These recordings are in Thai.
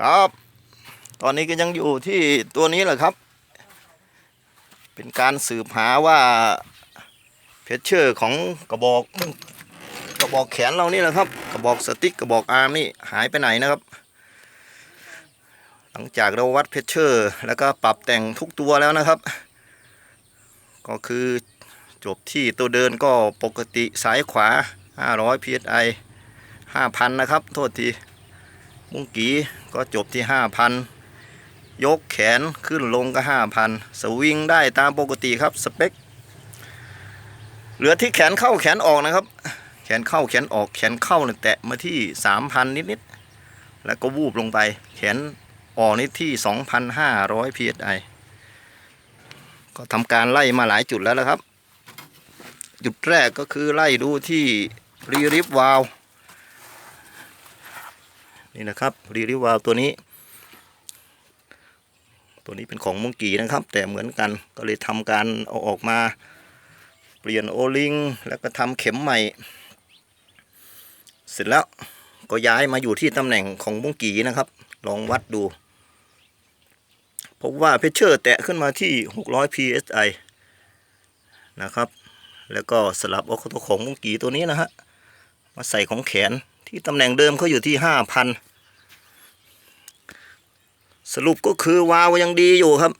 ครับ ตอนนี้ก็ยังอยู่ที่ตัวนี้แหละครับ เป็นการสืบหาว่าเพชเชอร์ของกระบอกกระบอกแขนเรานี่แหละครับ กระบอกสติ๊กกระบอกอาร์มนี่หายไปไหนนะครับ หลังจากเราวัดเพชเชอร์ แล้วก็ปรับแต่งทุกตัวแล้วนะครับ ก็คือจบที่ตัวเดินก็ปกติซ้ายขวา 500 psi 5,000 นะครับ โทษที มุ้งกีก็จบที่ 5,000 ยกแขนขึ้นลงก็ 5,000 สวิงได้ตามปกติครับสเปค เหลือที่แขนเข้าแขนออกนะครับ แขนเข้าแขนออกแขนเข้าเนี่ยแตะมาที่ 3,000 นิดๆ แล้วก็วูบลงไป แขนออกนี่ที่ 2,500 psi ก็ทำการไล่มาหลายจุดแล้วนะครับ จุดแรกก็คือไล่ดูที่รีริฟวาล นี่นะครับรีริวาลตัวนี้ ตัวนี้เป็นของมงกีนะครับ แต่เหมือนกันก็เลยทำการเอาออกมา เปลี่ยนโอลิง แล้วก็ทำเข็มใหม่ เสร็จแล้วก็ย้ายมาอยู่ที่ตำแหน่งของมงกีนะครับ ลองวัดดูพบว่าเพชเชอร์แตะขึ้นมาที่ 600 psi นะครับ แล้วก็สลับเอาตัวของมงกีตัวนี้นะฮะมาใส่ของแขนที่ตำแหน่งเดิมเขาอยู่ที่ห้าพัน สรุปก็คือวาวยังดีอยู่ครับ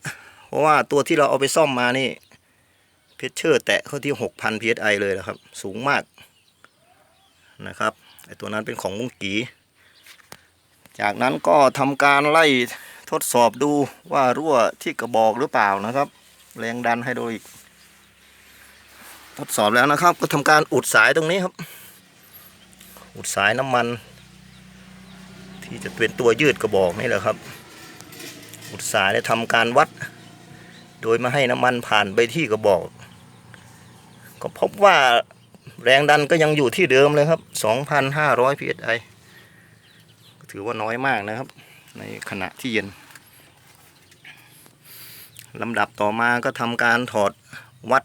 เพราะว่าตัวที่เราเอาไปซ่อมมานี่ เพชเชอร์แตะเข้าที่หกพัน psi เลยนะครับ สูงมากนะครับไอตัวนั้นเป็นของมุ้งกีจากนั้นก็ทำการไล่ทดสอบดูว่ารั่วที่กระบอกหรือเปล่านะครับ แรงดันไฮดรอลิก ทดสอบแล้วนะครับ ก็ทำการอุดสายตรงนี้ครับ อุดสายน้ำมัน ที่จะเป็นตัวยืดกระบอกนี่แหละครับ อุดสายและทำการวัด โดยม่ให้น้ำมันผ่านไปที่กระบอก ก็พบว่าแรงดันก็ยังอยู่ที่เดิมเลยครับ 2,500 psi ถือว่าน้อยมากนะครับ ในขณะที่เย็นลำดับต่อมาก็ทำการถอดวัด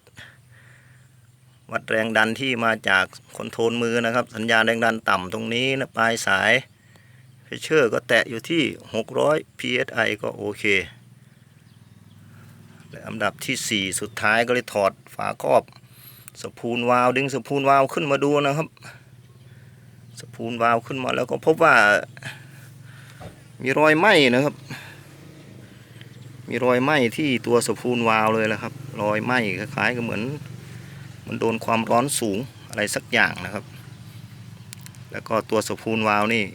วัดแรงดันที่มาจากคอนโทรลมือนะครับ สัญญาณแรงดันต่ำตรงนี้นะปลายสาย เพชเชอร์ก็แตะอยู่ที่ 600 psi ก็โอเค และอันดับที่ 4 สุดท้ายก็เลยถอดฝาครอบสปูลวาลดึงสปูลวาลขึ้นมาดูนะครับ สปูลวาลขึ้นมาแล้วก็พบว่า มีรอยไหม้นะครับ มีรอยไหม้ที่ตัวสปูลวาลเลยแหละครับ รอยไหม้คล้ายๆกับเหมือนมันโดนความร้อนสูงอะไรสักอย่างนะครับ แล้วก็ตัวสปูลวาลนี่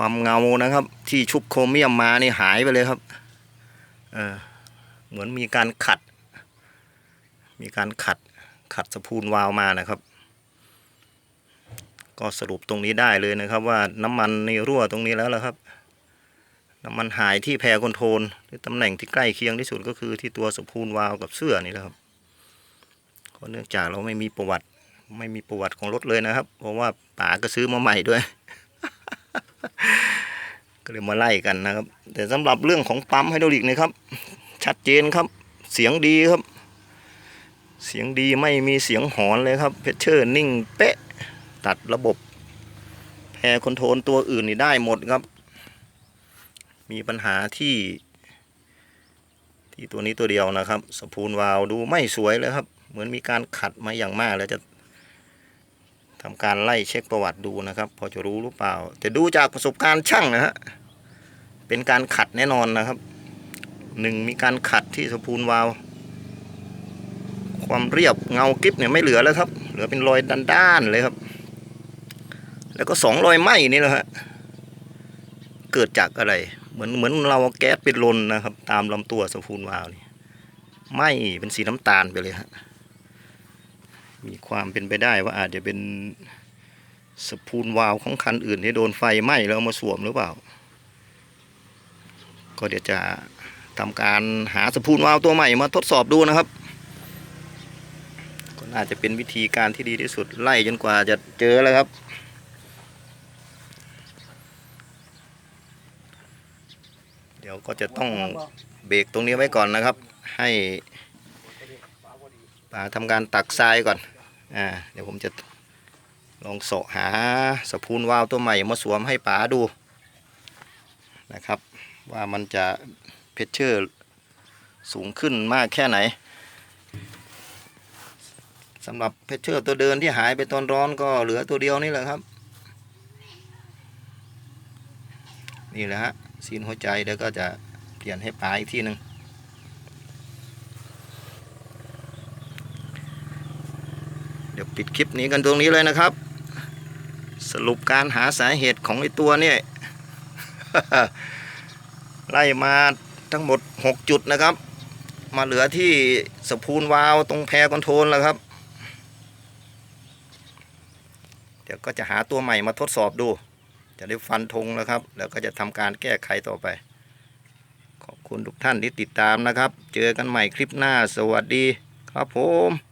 ความเงานะครับ ที่ชุบโครเมียมมานี่หายไปเลยครับเออเหมือนมีการขัด มีการขัดขัดสปูลวาล์วมานะครับ ก็สรุปตรงนี้ได้เลยนะครับ ว่าน้ำมันในรั่วตรงนี้แล้วละครับ น้ำมันหายที่แพรคอนโทรลหรือตำแหน่งที่ใกล้เคียงที่สุดก็คือที่ตัวสปูลวาล์วกับเสื้อนี่แหละครับก็เนื่องจากเราไม่มีประวัติไม่มีประวัติของรถเลยนะครับ เพราะว่าป๋าก็ซื้อมาใหม่ด้วย ก็เลยมาไล่กันนะครับ แต่สำหรับเรื่องของปั๊มไฮดรอลิกนะครับ ชัดเจนครับ เสียงดีครับ เสียงดีไม่มีเสียงหอนเลยครับเพชเชอร์นิ่งเป๊ะ ตัดระบบแพรคอนโทรลตัวอื่นนี่ได้หมดครับ มีปัญหาที่ ที่ตัวนี้ตัวเดียวนะครับสปูลวาลดูไม่สวยเลยครับ เหมือนมีการขัดมาอย่างมากแล้วจะทำการไล่เช็คประวัติดูนะครับ พอจะรู้หรือเปล่าแต่ดูจากประสบการณ์ช่างนะฮะ เป็นการขัดแน่นอนนะครับหนึ่งมีการขัดที่สปูลวาล์วความเรียบเงากริบเนี่ยไม่เหลือแล้วครับ เหลือเป็นรอยด้านๆเลยครับ แล้วก็สองรอยไหม้นี่แหละฮะเกิดจากอะไร เหมือนเหมือนเราแก๊สไปลนนะครับ ตามลำตัวสปูลวาล์วนี่ไหม้เป็นสีน้ำตาลไปเลยฮะมีความเป็นไปได้ว่าอาจจะเป็นสปูลวาล์วของคันอื่นที่โดนไฟไหม้แล้วมาสวมหรือเปล่า ก็เดี๋ยวจะทำการหาสปูลวาล์วตัวใหม่มาทดสอบดูนะครับก็น่าจะเป็นวิธีการที่ดีที่สุดไล่จนกว่าจะเจอแล้วครับเดี๋ยวก็จะต้องเบรกตรงนี้ไว้ก่อนนะครับ ให้ป่าทำการตักทรายก่อนอ่าเดี๋ยวผมจะลองเสาะหาสปูนวาล์วตัวใหม่มาสวมให้ป๋าดูนะครับ ว่ามันจะเพชเชอร์สูงขึ้นมากแค่ไหนสำหรับเพชเชอร์ตัวเดินที่หายไปตอนร้อนก็เหลือตัวเดียวนี่แหละครับ นี่แหละฮะซีนหัวใจเดี๋ยวก็จะเปลี่ยนให้ป๋าอีกทีหนึ่งเดี๋ยวปิดคลิปนี้กันตรงนี้เลยนะครับ สรุปการหาสาเหตุของไอตัวเนี่ย ไล่มาทั้งหมด 6 จุดนะครับ มาเหลือที่สปูลวาวตรงแพรคอนโทรลแล้วครับ เดี๋ยวก็จะหาตัวใหม่มาทดสอบดู จะได้ฟันธงแล้วครับ แล้วก็จะทำการแก้ไขต่อไป ขอบคุณทุกท่านที่ติดตามนะครับ เจอกันใหม่คลิปหน้าสวัสดีครับผม